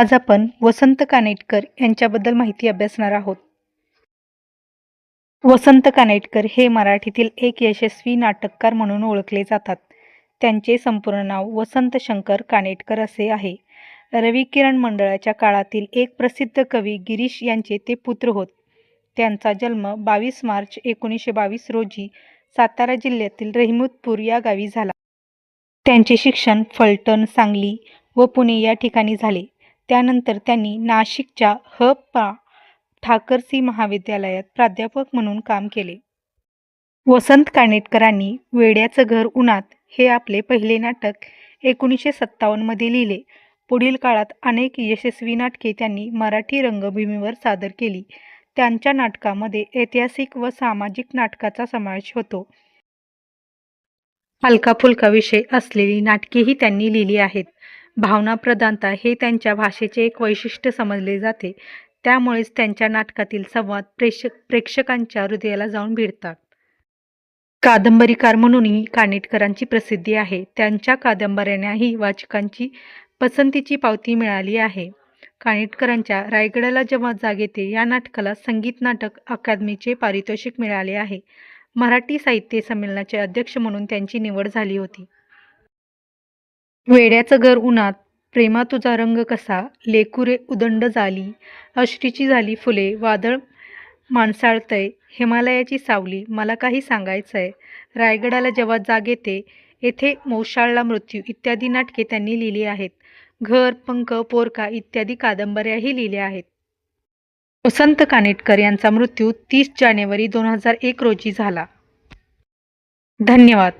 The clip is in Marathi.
आज आपण वसंत कानेटकर यांच्याबद्दल माहिती अभ्यासणार आहोत. वसंत कानेटकर हे मराठीतील एक यशस्वी नाटककार म्हणून ओळखले जातात. त्यांचे संपूर्ण नाव वसंत शंकर कानेटकर असे आहे. रवी किरण मंडळाच्या काळातील एक प्रसिद्ध कवी गिरीश यांचे ते पुत्र होत. त्यांचा जन्म बावीस मार्च एकोणीसशे बावीस रोजी सातारा जिल्ह्यातील रहिमूतपूर या गावी झाला. त्यांचे शिक्षण फलटण सांगली व पुणे या ठिकाणी झाले. त्यानंतर त्यांनी नाशिकच्या ह. पा. ठाकरसी महाविद्यालयात प्राध्यापक म्हणून काम केले. वसंत कानेटकरांनी वेड्याचं घर उन्हात हे आपले पहिले नाटक एकोणीसशे सत्तावन्नमध्ये लिहिले. पुढील काळात अनेक यशस्वी नाटके त्यांनी मराठी रंगभूमीवर सादर केली. त्यांच्या नाटकामध्ये ऐतिहासिक व सामाजिक नाटकाचा समावेश होतो. हलका फुलका विषय असलेली नाटकेही त्यांनी लिहिली आहेत. भावनाप्रधानता हे त्यांच्या भाषेचे एक वैशिष्ट्य समजले जाते. त्यामुळेच त्यांच्या नाटकातील संवाद प्रेक्षक प्रेक्षकांच्या हृदयाला जाऊन भिडतात. कादंबरीकार म्हणूनही कानेटकरांची प्रसिद्धी आहे. त्यांच्या कादंबऱ्यांनाही वाचकांची पसंतीची पावती मिळाली आहे. कानेटकरांच्या रायगडाला जेव्हा जाग येते या नाटकाला संगीत नाटक अकादमीचे पारितोषिक मिळाले आहे. मराठी साहित्य संमेलनाचे अध्यक्ष म्हणून त्यांची निवड झाली होती. वेड्याचं घर उन्हात प्रेमा तुझा रंग कसा? लेकुरे उदंड झाली अश्रीची झाली फुले वादळ माणसाळतय हिमालयाची सावली मला काही सांगायचंय. रायगडाला जेव्हा जाग येते येथे मौशाळला मृत्यू इत्यादी नाटके त्यांनी लिहिली आहेत. घर पंख पोरका इत्यादी कादंबऱ्याही लिहिल्या आहेत. वसंत कानेटकर यांचा मृत्यू तीस जानेवारी दोन हजार एक रोजी झाला. धन्यवाद.